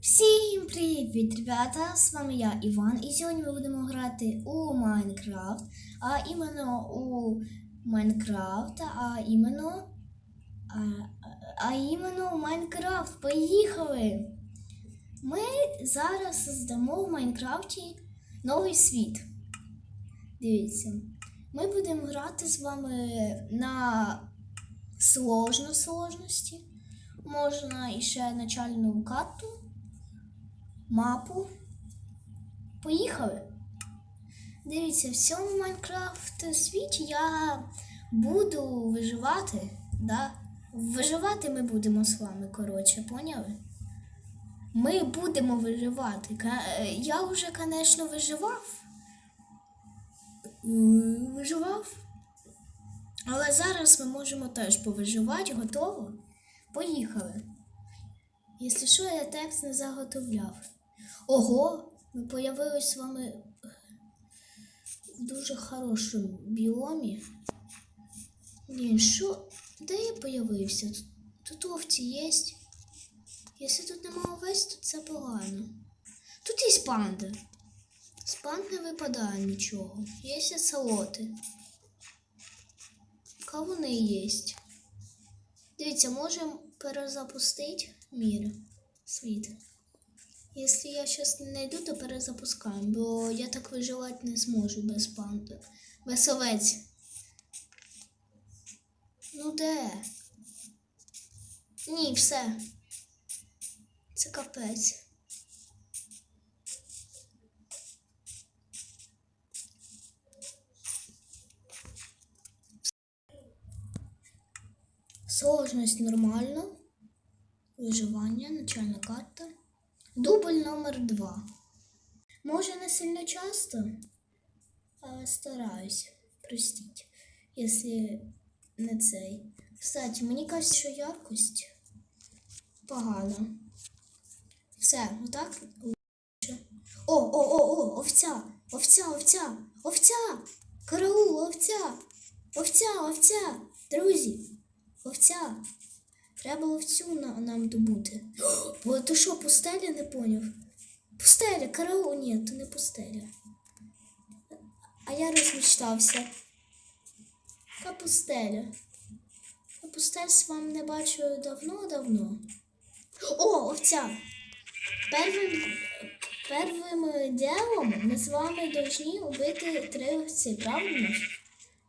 Всім привіт, ребята! З вами я Іван, і сьогодні ми будемо грати у Майнкрафт, а іменно у Майнкрафт, а іменно. А, а іменно у Майнкрафт. Поїхали! Ми зараз здамо в Майнкрафті новий світ. Дивіться, ми будемо грати з вами на сложно сложності. Можна іще начальну карту мапу. Поїхали. Дивіться, в цьому Майнкрафт світі я буду виживати. Да? Виживати ми будемо з вами, коротше, поняли? Ми будемо виживати. Е, Я вже, звісно, виживав. Виживав. Але зараз ми можемо теж повиживати, готово? Поїхали. Якщо що, я текст не заготовляв. Ого, ми появились з вами в дуже хорошому біомі. Блін, що? Де я появився? Тут, тут овці є. Якщо тут нема овець, то це погано. Тут є панда. З панд не випадає нічого. Є салоти. Кавуни є. Дивіться, можемо перезапустити мір, світ. Якщо я зараз не знайду, то перезапускаємо, бо я так виживати не зможу без панди. Без овець. Ну де? Ні, все. Це капець. Сложність нормально. Виживання, начальна карта. Дубль номер два. Може, не сильно часто, але стараюсь. Простіть, якщо не цей. Кстати, мені кажуть, що яркость погана. Все, отак лучше. О, о, о, о, овця, овця, овця, овця, караул, овця, овця, овця, друзі, овця. Треба овцю на, нам добути. Бо то що, пустеля не поняв? Пустеля, караул, ні, то не пустеля. А я розмічтався. Яка пустеля? Я пустель з вами не бачу давно-давно. О, овця! Первим, первим ділом ми з вами повинні убити три овці, правильно?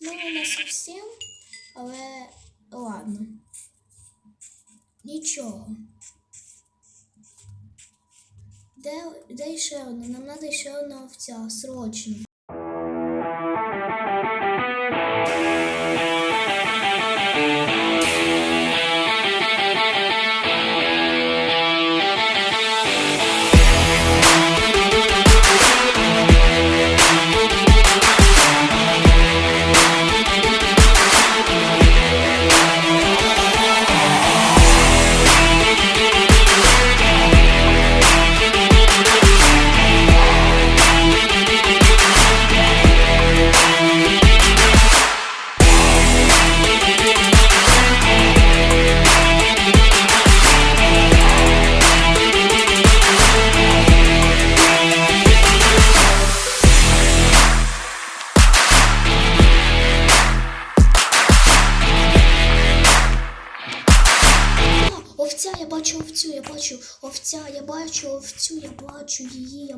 Ну, не зовсім, але ладно. Нічого. Де, де ще одна? Нам треба ще одна овця, срочно.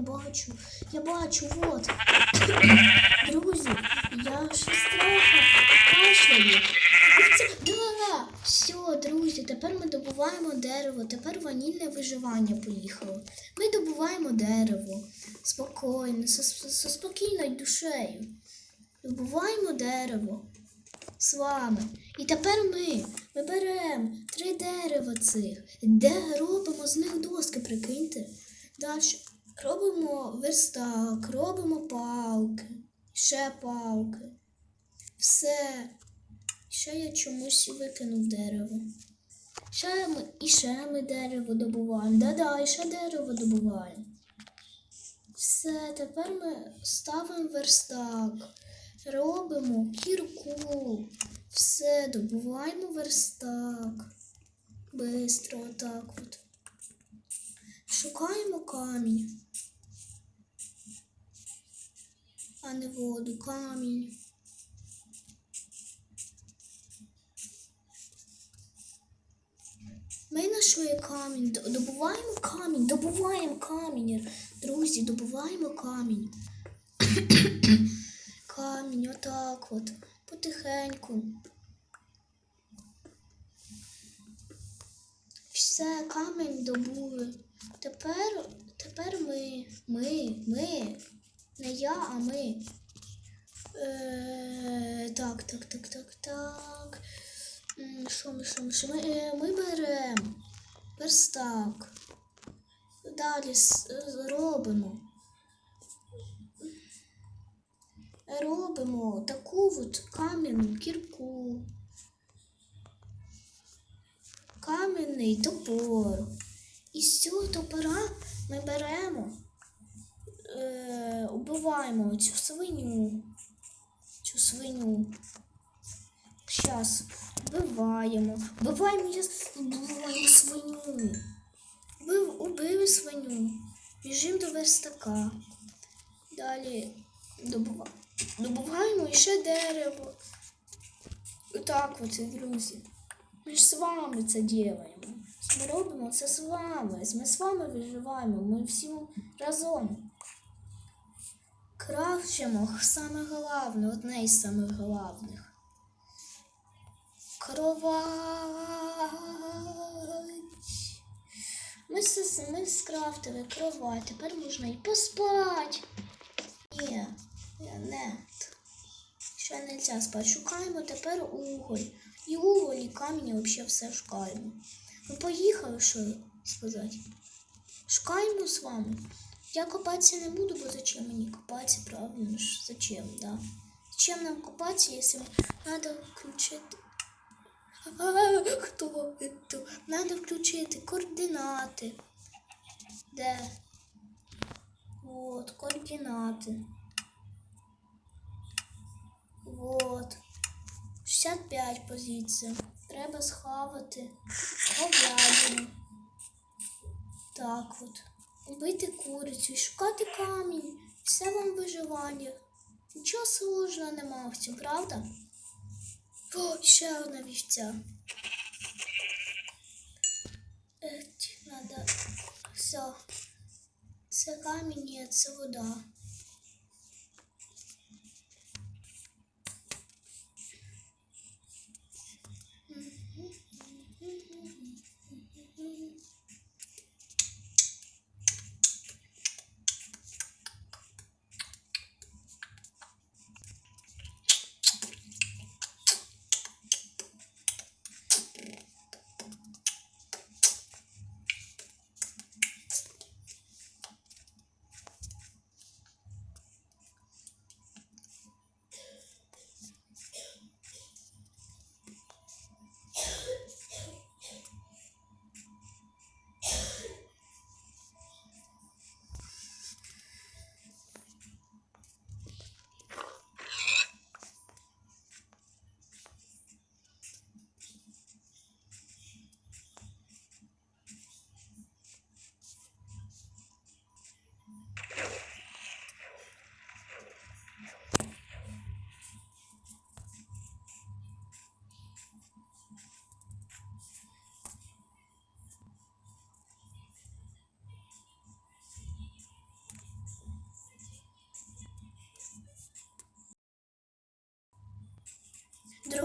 Бачу, я бачу, вот. Друзі, я щось трохи кашляю. Да, все, друзі, тепер ми добуваємо дерево, тепер ванільне виживання поїхало. Ми добуваємо дерево спокійно, со спокійною душею. Добуваємо дерево з вами. І тепер ми, ми беремо три дерева цих, де робимо з них доски, прикиньте. Далі робимо верстак, робимо палки, ще палки. Все. Ще я чомусь викинув дерево. Ще ми, і ще ми дерево добуваємо. Да-да, і ще дерево добуваємо. Все, тепер ми ставимо верстак, робимо кірку. Все, добуваємо верстак. Бистро отак от. Шукаємо камінь. А не воду, камінь. Ми знайшли камінь. Добуваємо камінь, добуваємо камінь. Друзі, добуваємо камінь. камінь, отак от. Потихеньку. Все, камінь добули. Тепер, тепер ми, ми, ми. Не я, а ми. Е, так, так, так, так, так. Що ми, що ми, що ми? Е, ми беремо верстак. Далі е, робимо. Робимо таку от кам'яну кірку. Кам'яний топор. І з цього топора ми беремо, е, убиваємо цю свиню. Цю свиню. Щас вбиваємо. Вбиваємо, я вбиваємо свиню. Убив, убили свиню. Біжимо до верстака. Далі добува... добуваємо ще дерево. Отак от, друзі. Ми ж з вами це ділаємо. Ми робимо це з вами. Ми з вами виживаємо. Ми всі разом. Крафчимо саме головне, одне із самих головних. Кровать. Ми, с- ми скрафтили кровать, тепер можна і поспати. Ні, не. Ще не можна спати. Шукаємо тепер уголь. І уголь, і камінь, взагалі все шукаємо. Ну, поїхали, що сказати. Шукаємо з вами. Я копатися не буду, бо зачем мені копатися, правильно ж? Зачем, да? Зачем нам копатися, якщо надо включити. А, хто це? Надо включити координати. Де? Вот, координати. Вот. 65 позиція. Треба схавати говядину. Так от. Убити курицю шукати камінь. Все вам виживання. Нічого сложного нема в цьому, правда? О, ще одна вівця. Надо. Все. Це камінь, це вода.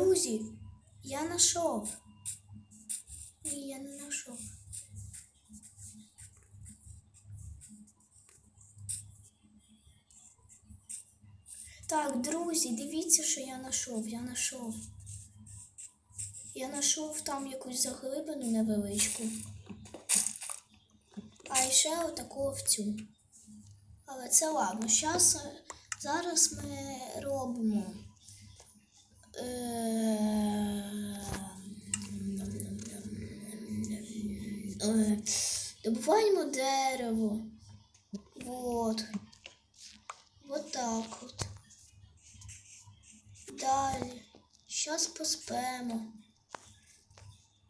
Друзі, я знайшов. Ні, я не знайшов. Так, друзі, дивіться, що я знайшов. Я знайшов. Я знайшов там якусь заглибину невеличку. А ще отаку овцю. Але це ладно. Щас, е, зараз ми робимо. Е, Добуваємо дерево. Вот. Вот так от. Далі. Щас поспемо.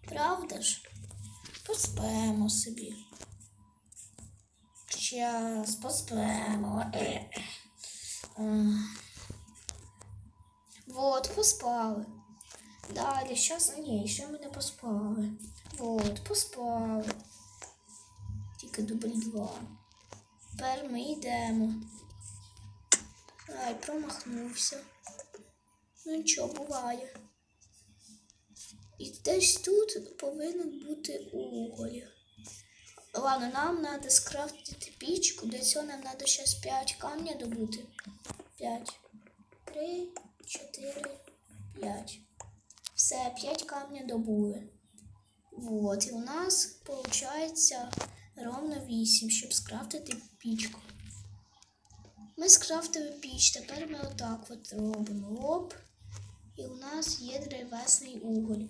Правда ж? Поспемо собі. Щас поспимо. Е. Е. Вот, поспали. Далі, щас, ні, ще ми не поспали. Вот, поспали. Тільки дубль два. Тепер ми йдемо. Ай, промахнувся. Ну нічого, буває. І десь тут повинен бути уголь. Ладно, нам треба скрафтити пічку. Для цього нам треба зараз 5 камня добути. 5. 3, 4, 5. Все, 5 камня добули. Вот, і у нас виходить ровно 8, щоб скрафтити пічку. Ми скрафтили піч, тепер ми отак от робимо. Оп. І у нас є древесний уголь.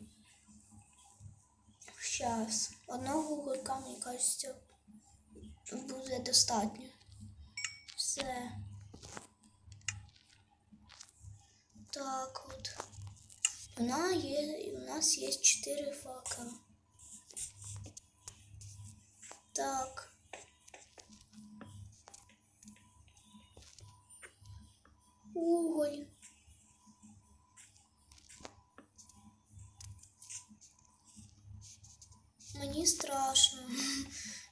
Щас. Одного уголька, мені кажеться, буде достатньо. Все. Так от. Є, у нас є 4 факела. Так. Уголь. Мені страшно.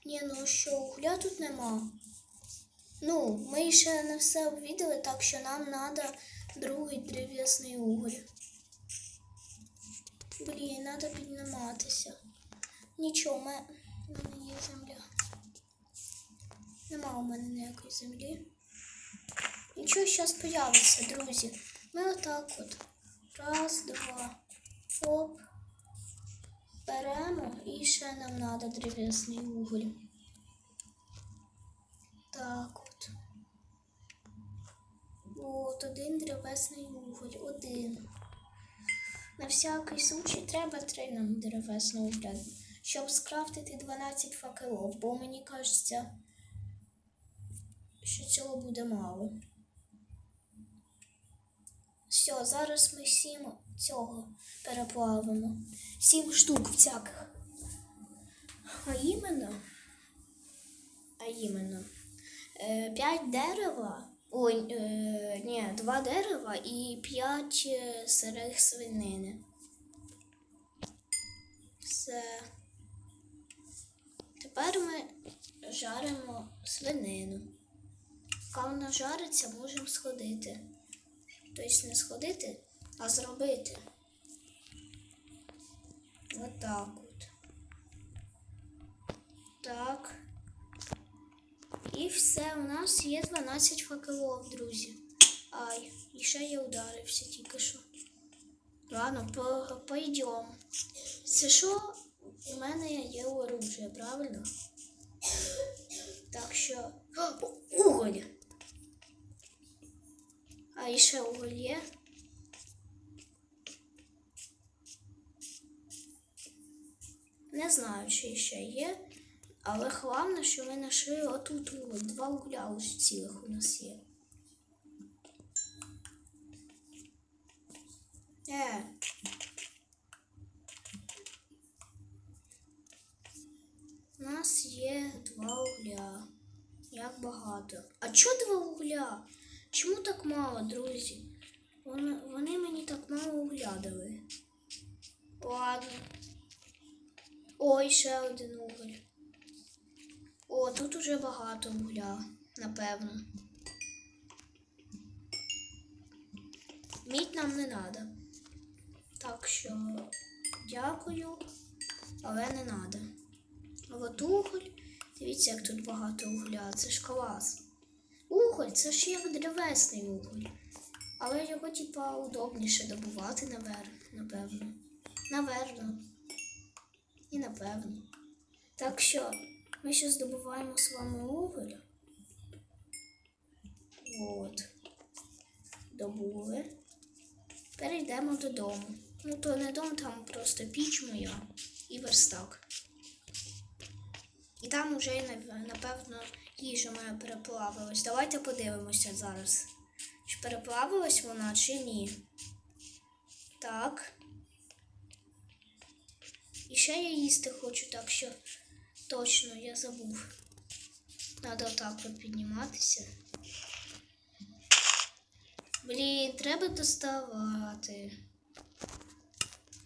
Ні, ну що, угля тут нема. Ну, ми ще не все увидели, так що нам треба другий древесний уголь. Блін, треба підніматися. Нічого, ми... мене є земля. Нема у мене ніякої землі. Нічого зараз появиться, друзі. Ми отак от. Раз, два. Оп. Беремо і ще нам треба древесний уголь. Так от. От один древесний уголь. Один. На всякий случай треба три нам древесного угля, щоб скрафтити 12 факелов, бо мені кажеться, що цього буде мало. Все, зараз ми сім цього переплавимо. Сім штук всяких. А іменно, а іменно, е, п'ять дерева, ой, е, ні, два дерева і п'ять е, сирих свинини. Все. Тепер ми жаримо свинину. Коли вона жариться, можемо сходити. Тобто не сходити, а зробити. Отак от. Так. І все, у нас є 12 факелов, друзі. Ай, і ще я ударився тільки що. Ладно, по, пойдем. Це що? У мене є оружие, правильно? Так що. О! А і ще уголь є. Не знаю, чи ще є. Але головне, що ми знайшли отут. Два угля ось цілих у нас є. Е. У нас є два угля. Як багато. А чого два угля? Чому так мало, друзі? Вони, вони мені так мало угля дали. Ладно. Ой, ще один уголь. О, тут уже багато вугля, напевно. Мідь нам не треба. Так що дякую, але не треба. А от уголь, дивіться, як тут багато угля, це ж клас. Уголь, це ж як древесний уголь. Але його, типа, удобніше добувати, напевно. Наверно. І напевно. Так що. Ми ще здобуваємо з вами уголь. От. Добули. Перейдемо додому. Ну, то не дом, там просто піч моя і верстак. І там вже, напевно, їжа моя переплавилась. Давайте подивимося зараз. Чи переплавилась вона, чи ні. Так. І ще я їсти хочу, так що. Точно, я забув. Надо отак от підніматися. Блін, треба доставати.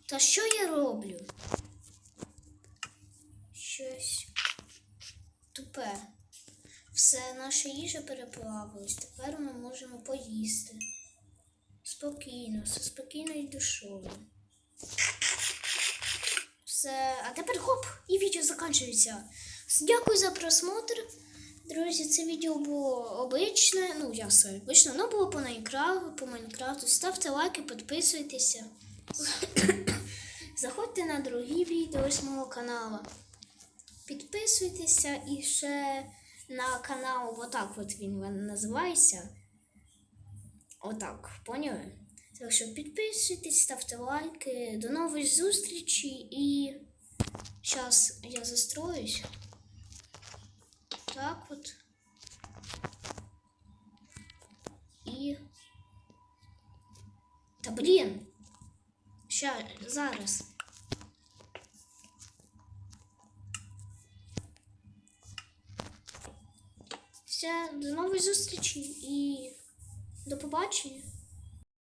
Та що я роблю? Щось тупе. Все, наша їжа переплавилась. Тепер ми можемо поїсти. Спокійно, все спокійно і душою. Все, а тепер хоп, і відео закінчується. Дякую за просмотр. Друзі, це відео було обичне, ну я все обичне, воно було по Майнкрафту, по Майнкрафту. Ставте лайки, підписуйтеся. Заходьте на другі відео з мого каналу. Підписуйтеся і ще на канал, отак от він називається. Отак, поняли? Так що підписуйтесь, ставте лайки. До нових зустрічей і зараз я застроюсь. Так от. І. Та блін. Ща, зараз. Все, до нової зустрічі і до побачення.